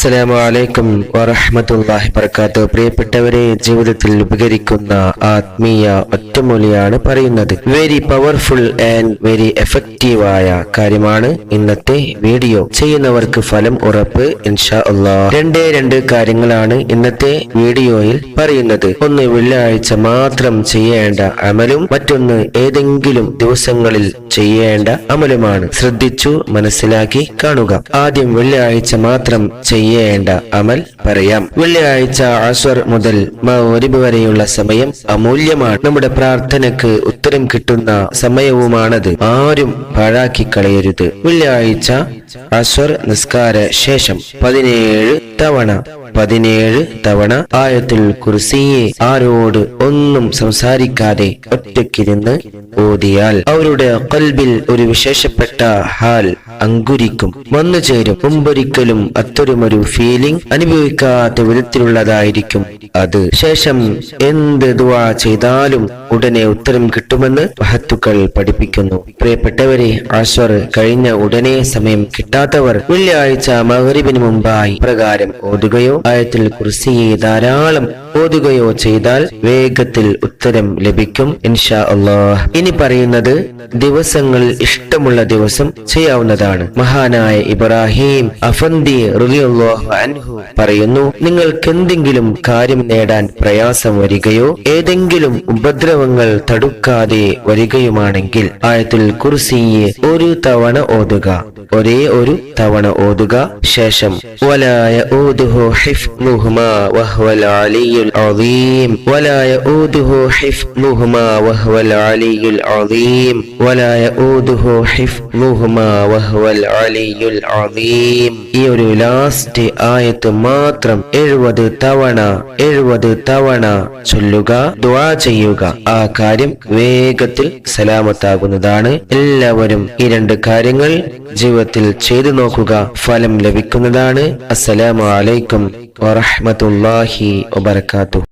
അസ്സലാമു അലൈക്കും വറഹ്മത്തുള്ളാഹി വബറകാതുഹു. പ്രിയപ്പെട്ടവരെ ജീവിതത്തിൽ ഉപകരിക്കുന്ന ആത്മീയ ഒറ്റമൂലിയാണ് പറയുന്നത്. Very powerful and very effective ആയ കാര്യമാണ് ഇന്നത്തെ വീഡിയോ. ചെയ്യുന്നവർക്ക് ഫലം ഉറപ്പ് ഇൻഷാ അള്ളാ രണ്ടേ രണ്ട് കാര്യങ്ങളാണ് ഇന്നത്തെ വീഡിയോയിൽ പറയുന്നത്. ഒന്ന് വെള്ളിയാഴ്ച മാത്രം ചെയ്യേണ്ട അമലും. മറ്റൊന്ന് ഏതെങ്കിലും ദിവസങ്ങളിൽ ചെയ്യേണ്ട അമലുമാണ്. ശ്രദ്ധിച്ചു മനസ്സിലാക്കി കാണുക. ആദ്യം വെള്ളിയാഴ്ച മാത്രം ചെയ്യേണ്ട അമൽ പറയാം. വെള്ളിയാഴ്ച അസ്വർ മുതൽ മൗരിബ് വരെയുള്ള സമയം അമൂല്യമാണ്. നമ്മുടെ പ്രാർത്ഥനക്ക് ഉത്തരം കിട്ടുന്ന സമയവുമാണത്. ആരും പാഴാക്കി കളയരുത്. വെള്ളിയാഴ്ച അസ്വർ നിസ്കാര ശേഷം പതിനേഴ് തവണ പതിനേഴ് തവണ ആയത്തിൽ കുർസിയെ ആരോട് ഒന്നും സംസാരിക്കാതെ ഒറ്റയ്ക്കിരുന്ന് ഓതിയാൽ അവരുടെ കൽബിൽ ഒരു വിശേഷപ്പെട്ട ഹാൽ അങ്കുരിക്കും. വന്നു ചേരും. മുമ്പൊരിക്കലും അത്തരമൊരു ഫീലിംഗ് അനുഭവിക്കാത്ത വിധത്തിലുള്ളതായിരിക്കും അത്. ശേഷം എന്ത് ദുവാ ചെയ്താലും ഉടനെ ഉത്തരം കിട്ടുമെന്ന് മഹത്തുക്കൾ പഠിപ്പിക്കുന്നു. പ്രിയപ്പെട്ടവരെ ആശ്വർ കഴിഞ്ഞ ഉടനെ സമയം കിട്ടാത്തവർ വെള്ളിയാഴ്ച മകരിബിന് മുമ്പായി പ്രകാരം ഓതുകയോ ആയത്തിൽ കുർസിയെ ധാരാളം ഓതുകയോ ചെയ്താൽ വേഗത്തിൽ ഉത്തരം ലഭിക്കും ഇൻഷാ അള്ളാഹ് ഇനി പറയുന്നത് ദിവസങ്ങൾ ഇഷ്ടമുള്ള ദിവസം ചെയ്യാവുന്നതാണ്. മഹാനായ ഇബ്രാഹിം അഫന്തി അൻഹു പറയുന്നു നിങ്ങൾക്ക് എന്തെങ്കിലും കാര്യം നേടാൻ പ്രയാസം വരികയോ ഏതെങ്കിലും ഉപദ്രവങ്ങൾ തടുക്കാതെ വരികയുമാണെങ്കിൽ ആയത്തുൽ കുർസിയെ ഒരു തവണ ഓതുക. ഒരേ ഒരു തവണ ഓതുക ശേഷം വലായ ഊദുഹു ഹിഫ്ലുഹുമാ വഹ്വൽ അലിയുൽ അദീം വലായ ഊദുഹു ഹിഫ്ലുഹുമാ വഹ്വൽ അലിയുൽ അദീം വലായ ഊദുഹു ഹിഫ്ലുഹുമാ വഹ്വൽ അലിയുൽ അദീം. ഈ ഒരു ലാസ്റ്റ് ആയത്ത് മാത്രം എഴുപത് തവണ എഴുപത് തവണ ചൊല്ലുക ദുആ ചെയ്യുക. ആ കാര്യം വേഗത്തിൽ സലാമത്താകുന്നതാണ്. എല്ലാവരും ഈ രണ്ട് കാര്യങ്ങൾ ജീവിതത്തിൽ ചെയ്തു നോക്കുക ഫലം ലഭിക്കുന്നതാണ്. അസ്സലാമു അലൈക്കും വറഹ്മത്തുള്ളാഹി വബർക്കാത്തു